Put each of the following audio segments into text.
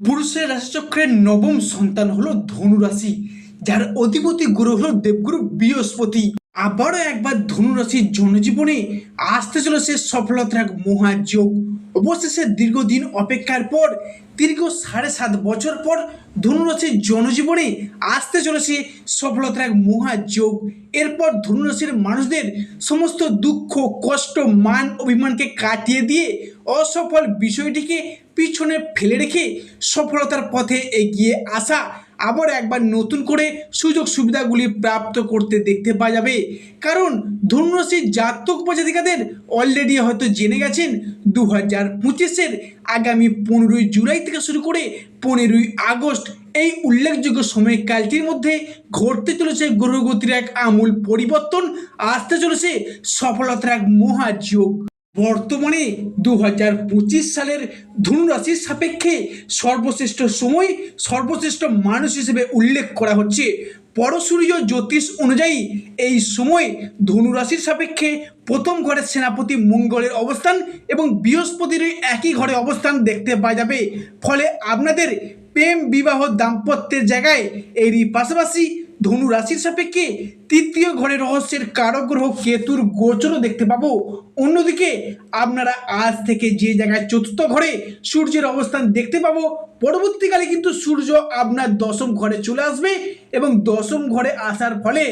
পুরুষের রাশিচক্রের নবম সন্তান হলো ধনুরাশি যার অধিপতি গুরু হলো দেবগুরু বৃহস্পতি। আবারও একবার ধনু রাশির জনজীবনে আসতে চলেছে সফলতার এক মহাযোগ অবশেষে দীর্ঘদিন অপেক্ষার পর, দীর্ঘ সাড়ে সাত বছর পর ধনুরাশির জনজীবনে আসতে চলেছে সফলতার এক মহাযোগ এরপর ধনুরাশির মানুষদের সমস্ত দুঃখ, কষ্ট, মান, অভিমানকে কাটিয়ে দিয়ে অসফল বিষয়টিকে পিছনে ফেলে রেখে সফলতার পথে এগিয়ে আসা আবার একবার নতুন করে সুযোগ সুবিধাগুলি প্রাপ্ত করতে দেখতে পাওয়া যাবে। কারণ ধনুরাশির জাতক প্রজাতিকাদের অলরেডি হয়তো জেনে গেছেন দু হাজার পঁচিশের আগামী পনেরোই জুলাই থেকে শুরু করে পনেরোই আগস্ট এই উল্লেখযোগ্য সময়কালটির মধ্যে ঘটতে চলেছে গ্রহগতির এক আমূল পরিবর্তন, আসতে চলেছে সফলতার এক মহাযোগ। বর্তমানে দু হাজার পঁচিশ সালের ধনুরাশির সাপেক্ষে সর্বশ্রেষ্ঠ সময় সর্বশ্রেষ্ঠ মানুষ হিসেবে উল্লেখ করা হচ্ছে। পরসূর্য জ্যোতিষ অনুযায়ী এই সময় ধনুরাশির সাপেক্ষে প্রথম ঘরের সেনাপতি মঙ্গলের অবস্থান এবং বৃহস্পতির একই ঘরে অবস্থান দেখতে পাওয়া যাবে। ফলে আপনাদের প্রেম বিবাহ দাম্পত্যের জায়গায় এরই পাশাপাশি ধনু রাশির সাপেক্ষে তৃতীয় ঘরে রহস্যের কারগ্রহ কেতুর গোচরও দেখতে পাবো। অন্যদিকে আপনারা আজ থেকে যে জায়গায় চতুর্থ ঘরে সূর্যের অবস্থান দেখতে পাবো, পরবর্তীকালে কিন্তু সূর্য আপনার দশম ঘরে চলে আসবে এবং দশম ঘরে আসার ফলে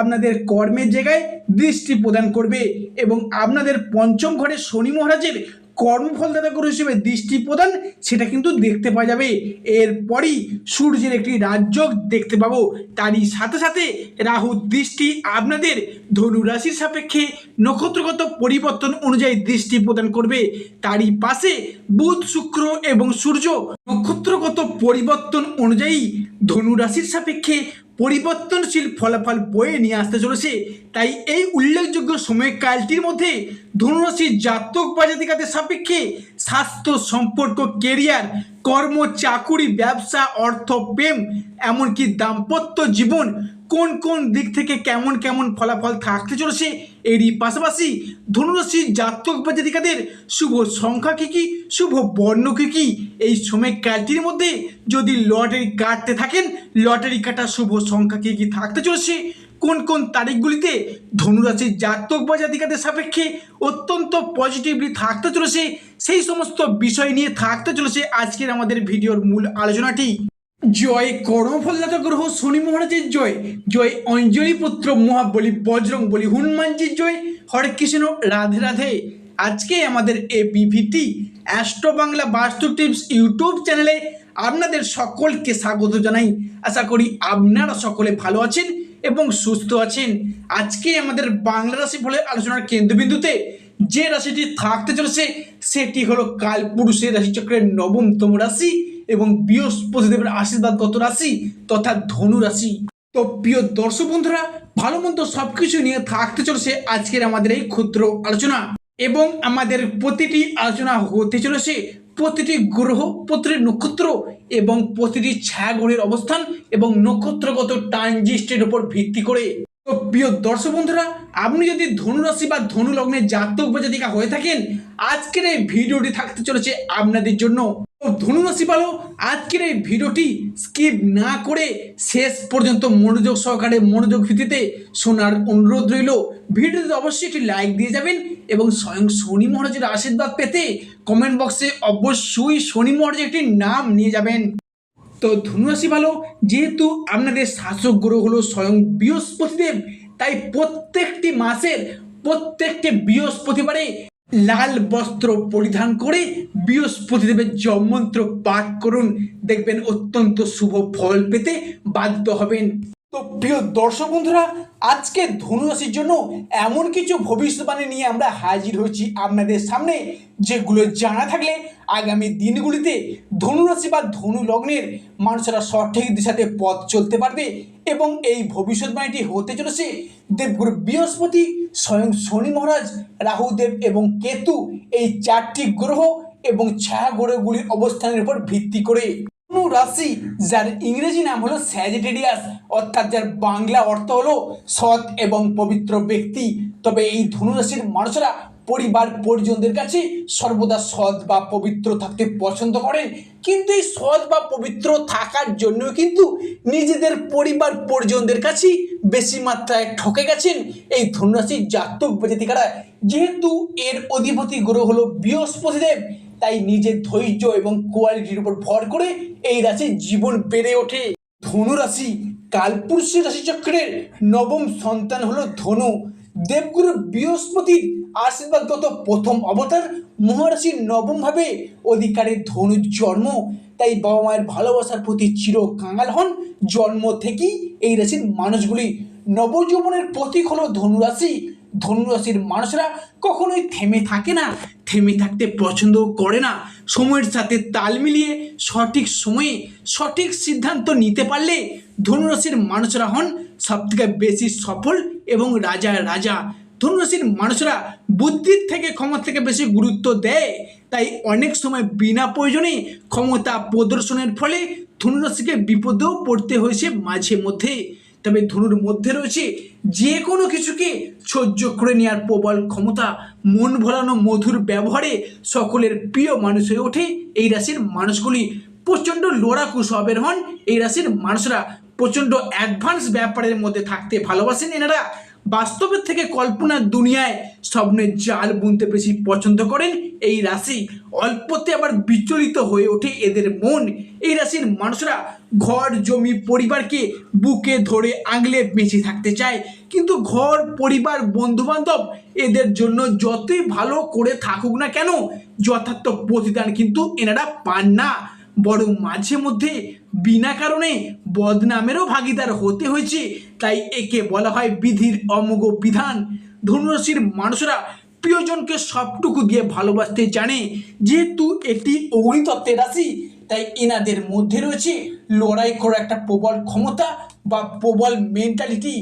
আপনাদের কর্মের জায়গায় দৃষ্টি প্রদান করবে এবং আপনাদের পঞ্চম ঘরে শনি মহারাজের কর্মফলদাতা গ্রহ হিসেবে দৃষ্টি প্রদান, সেটা কিন্তু দেখতে পাওয়া যাবে। এরপরই সূর্যের একটি রাজ্য দেখতে পাবো। তারই সাথে সাথে রাহু দৃষ্টি আপনাদের ধনু রাশির সাপেক্ষে নক্ষত্রগত পরিবর্তন অনুযায়ী দৃষ্টি প্রদান করবে। তারই পাশে বুধ, শুক্র এবং সূর্য নক্ষত্রগত পরিবর্তন অনুযায়ী ধনু রাশির সাপেক্ষে পরিবর্তনশীল ফলাফল বয়ে নিয়ে আসতে চলেছে। তাই এই উল্লেখযোগ্য সময়কালটির মধ্যে ধনুরাশি জাতক বা জাতিকাদের সাপেক্ষে স্বাস্থ্য সম্পর্ক, কেরিয়ার, কর্ম, চাকুরি, ব্যবসা, অর্থ, প্রেম, এমনকি দাম্পত্য জীবন কোন কোন দিক থেকে কেমন কেমন ফলাফল থাকতে চলেছে এরই পাশাপাশি ধনুরাশির জাতক বা জাতিকাদের শুভ সংখ্যা কী কী? শুভ বর্ণ কী কী? এই সময়কালটির মধ্যে যদি লটারি কাটতে থাকেন, লটারি কাটা শুভ সংখ্যা কী কী থাকতে চলেছে? কোন কোন তারিখগুলিতে ধনুরাশির জাতক বা জাতিকাদের সাপেক্ষে অত্যন্ত পজিটিভলি থাকতে চলেছে? সেই সমস্ত বিষয় নিয়ে থাকতে চলেছে আজকের আমাদের ভিডিওর মূল আলোচনাটি। জয় কর্মফলদাতা গ্রহ শনি মহারাজের জয় জয় অঞ্জলি পুত্র মহাবলী বজরং বলি হনুমানজির জয়, হরে কৃষ্ণ, রাধে রাধে। আজকে আমাদের এ বিভিটি অ্যাস্ট্রো বাংলা বাস্তু টিপস ইউটিউব চ্যানেলে আপনাদের সকলকে স্বাগত জানাই। আশা করি আপনারা সকলে ভালো আছেন এবং সুস্থ আছেন। আজকে আমাদের বাংলা রাশি ফলের আলোচনার কেন্দ্রবিন্দুতে যে রাশিটি থাকতে চলেছে, সেটি হলো কালপুরুষের রাশিচক্রের নবমতম রাশি। এবং বৃহস্পতিদেবের আশীর্বাদগত রাশি তথা ধনু রাশি। তো প্রিয় দর্শক বন্ধুরা, ভালো মন্দ সবকিছু নিয়ে থাকতে চলেছে আজকের আমাদের এই ক্ষুদ্র আলোচনা। এবং আমাদের প্রতিটি আলোচনা হতে চলেছে প্রতিটি গ্রহ, প্রতিটি নক্ষত্র এবং প্রতিটি ছায়াগ্রহের অবস্থান এবং নক্ষত্রগত ট্রানজিস্টের উপর ভিত্তি করে। তো প্রিয় দর্শক বন্ধুরা, আপনি যদি ধনুরাশি বা ধনু লগ্নের জাতক বা জাতিকা হয়ে থাকেন, আজকের এই ভিডিওটি থাকতে চলেছে আপনাদের জন্য। তো ধনুরাশি পালো, আজকের এই ভিডিওটি স্কিপ না করে শেষ পর্যন্ত মনোযোগ সহকারে মনোযোগ ভিত্তিতে শোনার অনুরোধ রইল। ভিডিওতে অবশ্যই একটি লাইক দিয়ে যাবেন এবং স্বয়ং শনি মহারাজের আশীর্বাদ পেতে কমেন্ট বক্সে অবশ্যই শনি মহারাজের একটি নাম নিয়ে যাবেন। তো ধনুরাশি ভালো, যেহেতু আপনাদের শাসক গ্রহ হলো স্বয়ং বৃহস্পতিদেব, তাই প্রত্যেকটি মাসের প্রত্যেকটি বৃহস্পতিবারে লাল বস্ত্র পরিধান করে বৃহস্পতিদেবের জমন্ত্র পাঠ করুন। দেখবেন অত্যন্ত শুভ ফল পেতে বাধ্য হবেন। তো প্রিয় দর্শক বন্ধুরা, আজকে ধনুরাশির জন্য এমন কিছু ভবিষ্যৎবাণী নিয়ে আমরা হাজির হয়েছি আপনাদের সামনে, যেগুলো জানা থাকলে আগামী দিনগুলিতে ধনুরাশি বা ধনু লগ্নের মানুষেরা সঠিক দিশাতে পথ চলতে পারবে এবং এই ভবিষ্যৎবাণীটি হতে চলেছে দেবগুরু বৃহস্পতি, স্বয়ং শনি মহারাজ, রাহুদেব এবং কেতু, এই চারটি গ্রহ এবং ছায়া গ্রহগুলির অবস্থানের উপর ভিত্তি করে। ধনু রাশি যার ইংরেজি নাম হলো স্যাজিটেরিয়াস, অর্থাৎ যার বাংলা অর্থ হলো সৎ এবং পবিত্র ব্যক্তি। তবে এই ধনু রাশির মানুষেরা পরিবার পরিজনদের কাছে সর্বদা সৎ বা পবিত্র থাকতে পছন্দ করেন। কিন্তু এই সৎ বা পবিত্র থাকার জন্য কিন্তু নিজেদের পরিবার পরিজনদের কাছে বেশি মাত্রায় ঠকে গেছেন এই ধনুরাশির জাতক বেজাতিকারা যেহেতু এর অধিপতি গ্রহ হলো বৃহস্পতিদেব তাই নিজের ধৈর্য এবং কোয়ালিটির উপর ভর করে এই রাশির জীবন বেড়ে ওঠে। ধনু রাশি কালপুরুষের রাশিচক্রের নবম সন্তান হলো ধনু। দেবগুরু বৃহস্পতির আশীর্বাদগত প্রথম অবতার মহারাশির নবম ভাবে অধিকারী ধনুর জন্ম। তাই বাবা মায়ের ভালোবাসার প্রতি চির কাঙাল হন জন্ম থেকেই এই রাশির মানুষগুলি। নবযৌবনের প্রতীক হলো ধনুরাশি ধনুরাশির মানুষরা কখনোই থেমে থাকে না, থেমে থাকতে পছন্দ করে না। সময়ের সাথে তাল মিলিয়ে সঠিক সময়ে সঠিক সিদ্ধান্ত নিতে পারলে ধনুরাশির মানুষরা হন সবথেকে বেশি সফল এবং রাজা রাজা। ধনুরাশির মানুষরা বুদ্ধির থেকে ক্ষমতা থেকে বেশি গুরুত্ব দেয়, তাই অনেক সময় বিনা প্রয়োজনে ক্ষমতা প্রদর্শনের ফলে ধনুরাশিকে বিপদেও পড়তে হয়েছে মাঝে মধ্যে। তবে ধনুর মধ্যে রয়েছে। যে কোনো কিছুকে সহ্য করে নেওয়ার প্রবল ক্ষমতা, মন ভোলানো মধুর ব্যবহারে সকলের প্রিয় মানুষ হয়ে ওঠে এই রাশির মানুষগুলি। প্রচণ্ড লোড়াকু স্বভাবের হন এই রাশির মানুষরা। প্রচণ্ড অ্যাডভান্স ব্যাপারের মধ্যে থাকতে ভালোবাসেন এনারা। বাস্তবের থেকে কল্পনার দুনিয়ায় স্বপ্নের জাল বুনতে বেশি পছন্দ করেন এই রাশি। অল্পতে আবার বিচলিত হয়ে ওঠে এদের মন। এই রাশির মানুষরা ঘর, জমি, পরিবারকে বুকে ধরে আগলে বেঁচে থাকতে চায়। কিন্তু ঘর, পরিবার বন্ধু বান্ধব এদের জন্য যতই ভালো করে থাকুক না কেন, যথার্থ প্রতিদান কিন্তু এনারা পান না। বরং মাঝে মধ্যে বিনা কারণে বদনামেরও ভাগিদার হতে হয়েছে, তাই একে বলা হয় বিধির অমোঘ বিধান। ধনুরাশির মানুষরা প্রিয়জনকে সবটুকু দিয়ে ভালোবাসতে জানে, যেহেতু এটি অগ্নিতত্ত্বের রাশি, তাই এনাদের মধ্যে রয়েছে লড়াই করার একটা প্রবল ক্ষমতা বা প্রবল মেন্টালিটি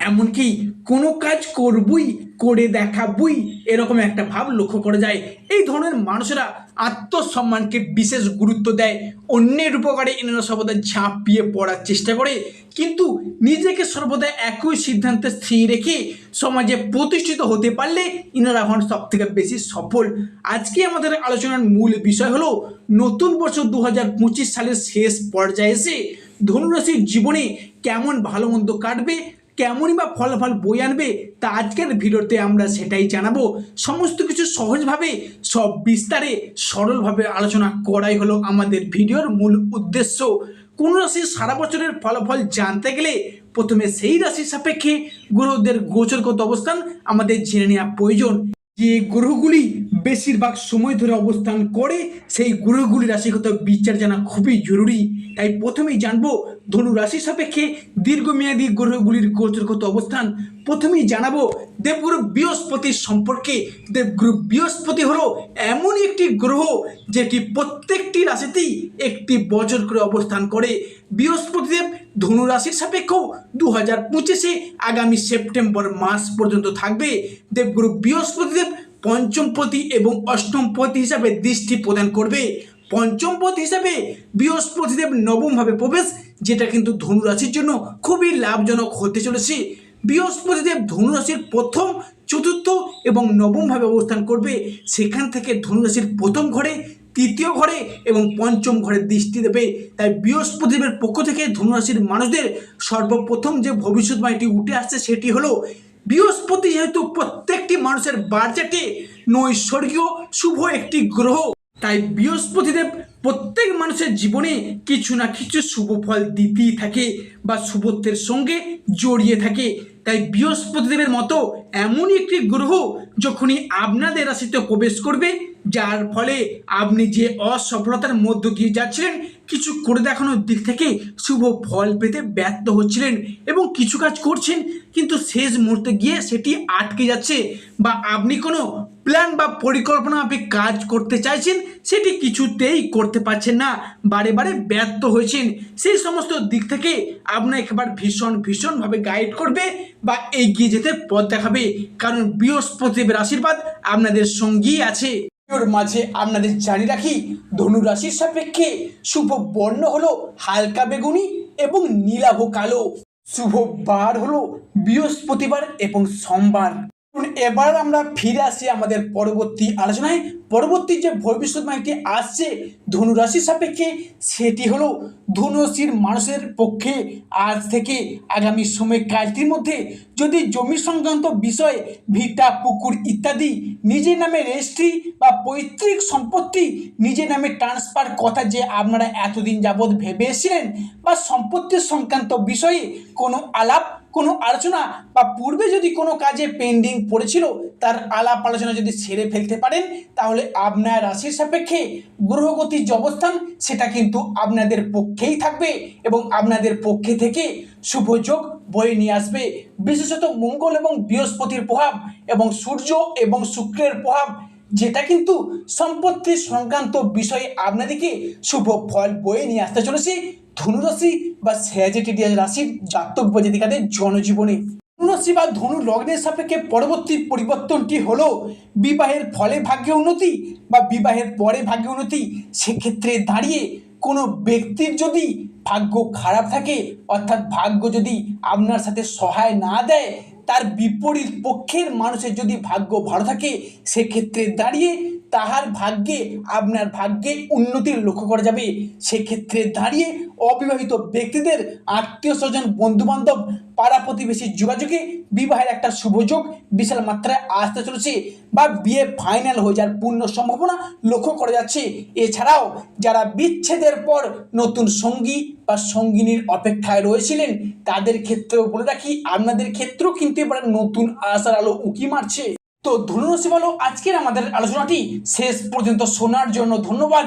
এমনকি কোনো কাজ করবই, করে দেখাবই, এরকম একটা ভাব লক্ষ্য করা যায়। এই ধরনের মানুষেরা আত্মসম্মানকে বিশেষ গুরুত্ব দেয়, অন্যের উপকারে এনারা সর্বদা ঝাঁপিয়ে পড়ার চেষ্টা করে। কিন্তু নিজেকে সর্বদা একই সিদ্ধান্তে স্থির রেখে সমাজে প্রতিষ্ঠিত হতে পারলে ইনারা হন সব থেকে বেশি সফল। আজকে আমাদের আলোচনার মূল বিষয় হলো, নতুন বছর দু হাজার পঁচিশ সালের শেষ পর্যায়ে এসে ধনুরাশির জীবনে কেমন ভালো মন্দ কাটবে কেমনই বা ফলাফল বই আনবে তা আজকের ভিডিওতে আমরা সেটাই জানাব। সমস্ত কিছু সহজভাবে, সব বিস্তারে, সরলভাবে আলোচনা করাই হলো আমাদের ভিডিওর মূল উদ্দেশ্য। কোন রাশির সারা বছরের ফলাফল জানতে গেলে প্রথমে সেই রাশির সাপেক্ষে গ্রহদের গোচরগত অবস্থান আমাদের জেনে নেওয়া প্রয়োজন। যে গ্রহগুলি বেশিরভাগ সময় ধরে অবস্থান করে, সেই গ্রহগুলি রাশিগত বিচার জানা খুবই জরুরি। তাই প্রথমেই জানব ধনু রাশি সাপেক্ষে দীর্ঘমেয়াদী গ্রহগুলির গোচরগত অবস্থান। প্রথমেই জানাব দেবগুরু বৃহস্পতির সম্পর্কে। দেবগুরু বৃহস্পতি হলো এমন একটি গ্রহ, যেটি প্রত্যেকটি রাশিতেই একটি বছর করে অবস্থান করে। বৃহস্পতিদেব ধনু রাশির সাপেক্ষেও দু হাজার পঁচিশে আগামী সেপ্টেম্বর মাস পর্যন্ত থাকবে। দেবগুরু বৃহস্পতিদেব পঞ্চমপতি এবং অষ্টমপতি হিসাবে দৃষ্টি প্রদান করবে। পঞ্চমপতি হিসাবে বৃহস্পতিদেব নবমভাবে প্রবেশ, যেটা কিন্তু ধনুরাশির জন্য খুবই লাভজনক হতে চলেছে। বৃহস্পতিদেব ধনুরাশির প্রথম, চতুর্থ এবং নবমভাবে অবস্থান করবে। সেখান থেকে ধনুরাশির প্রথম ঘরে তৃতীয় ঘরে এবং পঞ্চম ঘরে দৃষ্টি দেবে। তাই বৃহস্পতিদেবের পক্ষ থেকে ধনুরাশির মানুষদের সর্বপ্রথম যে ভবিষ্যৎবাণীটি উঠে আসছে সেটি হলো, বৃহস্পতি যেহেতু প্রত্যেকটি মানুষের বার্জাটে নৈসর্গীয় শুভ একটি গ্রহ, তাই বৃহস্পতিদেব প্রত্যেক মানুষের জীবনে কিছু না কিছু শুভ ফল দিতেই থাকে বা শুভত্বের সঙ্গে জড়িয়ে থাকে। তাই বৃহস্পতিদেবের মতো এমনই একটি গ্রহ যখনই আপনাদের রাশিতে প্রবেশ করবে, যার ফলে আপনি যে অসফলতার মধ্য দিয়ে যাচ্ছিলেন, কিছু করে দেখানোর দিক থেকে শুভ ফল পেতে ব্যর্থ হচ্ছিলেন এবং কিছু কাজ করছেন, কিন্তু শেষ মুহূর্তে গিয়ে সেটি আটকে যাচ্ছে বা আপনি কোনো প্ল্যান বা পরিকল্পনা আপনি কাজ করতে চাইছেন, সেটি কিছুতেই করতে পারছেন না, বারে বারে ব্যর্থ হয়েছেন। সেই সমস্ত দিক থেকে আপনার একবার ভীষণ, ভীষণভাবে গাইড করবে বা এগিয়ে যেতে পথ দেখাবে। কারণ বৃহস্পতিদেবের আশীর্বাদ আপনাদের সঙ্গেই আছে। ভিডিওর মাঝে আপনাদের জানি রাখি, ধনু রাশির সাপেক্ষে শুভ বর্ণ হলো হালকা বেগুনি এবং নীলাভ কালো। শুভ বার হলো বৃহস্পতিবার এবং সোমবার। এবার আমরা ফিরে আসি আমাদের পরবর্তী আলোচনায়। পরবর্তী যে ভবিষ্যৎ ভবিষ্যৎবাণীটি আসছে ধনুরাশির সাপেক্ষে, সেটি হলো ধনুরাশির মানুষের পক্ষে আজ থেকে আগামী সময়কালটির মধ্যে যদি জমি সংক্রান্ত বিষয়, ভিটা, পুকুর ইত্যাদি নিজের নামে রেজিস্ট্রি বা পৈতৃক সম্পত্তি নিজের নামে ট্রান্সফার কথা যে আপনারা এতদিন যাবৎ ভেবে বা সম্পত্তির সংক্রান্ত বিষয়ে কোনো আলাপ কোনো আলোচনা বা পূর্বে যদি কোনো কাজে পেন্ডিং পড়েছিল, তার আলাপ আলোচনা যদি সেরে ফেলতে পারেন, তাহলে আপনার রাশির সাপেক্ষে গ্রহগতির যে অবস্থান, সেটা কিন্তু আপনাদের পক্ষেই থাকবে এবং আপনাদের পক্ষে থেকে শুভযোগ বয়ে নিয়ে আসবে। বিশেষত মঙ্গল এবং বৃহস্পতির প্রভাব এবং সূর্য এবং শুক্রের প্রভাব, যেটা কিন্তু সম্পত্তি সংক্রান্ত বিষয়ে আপনাদেরকে শুভ ফল বয়ে নিয়ে আসতে চলেছে। ধনুরাশি বা স্যাজেটেরিয়া রাশির জাতক বা জাতিকাদের জনজীবনে। ধনুরাশি বা ধনু লগ্নের সাপেক্ষে পরবর্তী পরিবর্তনটি হলো বিবাহের ফলে ভাগ্যে উন্নতি বা বিবাহের পরে ভাগ্যে উন্নতি। সেক্ষেত্রে দাঁড়িয়ে কোনো ব্যক্তির যদি ভাগ্য খারাপ থাকে, অর্থাৎ ভাগ্য যদি আপনার সাথে সহায় না দেয় তার বিপরীত পক্ষের মানুষের যদি ভাগ্য ভালো থাকে, সেক্ষেত্রে দাঁড়িয়ে তাহার ভাগ্যে, আপনার ভাগ্যে উন্নতির লক্ষ্য করা যাবে। সেক্ষেত্রে দাঁড়িয়ে অবিবাহিত ব্যক্তিদের আত্মীয় স্বজন, বন্ধুবান্ধব পাড়া প্রতিবেশীর যোগাযোগে বিবাহের একটা শুভযোগ বিশাল মাত্রায় আসতে চলেছে বা বিয়ে ফাইনাল হয়ে যাওয়ার পূর্ণ সম্ভাবনা লক্ষ্য করা যাচ্ছে। এছাড়াও যারা বিচ্ছেদের পর নতুন সঙ্গী বা সঙ্গিনীর অপেক্ষায় রয়েছিলেন, তাদের ক্ষেত্রেও বলে রাখি, আপনাদের ক্ষেত্রেও কিন্তু এবার নতুন আশার আলো উঁকি মারছে। তো ধনুরাশি বলো আজকের আমাদের আলোচনাটি শেষ পর্যন্ত শোনার জন্য ধন্যবাদ।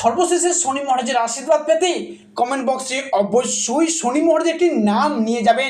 সর্বশেষে শনি মহারাজের আশীর্বাদ পেতে কমেন্ট বক্সে অবশ্যই শনি মহারাজের একটি নাম নিয়ে যাবেন।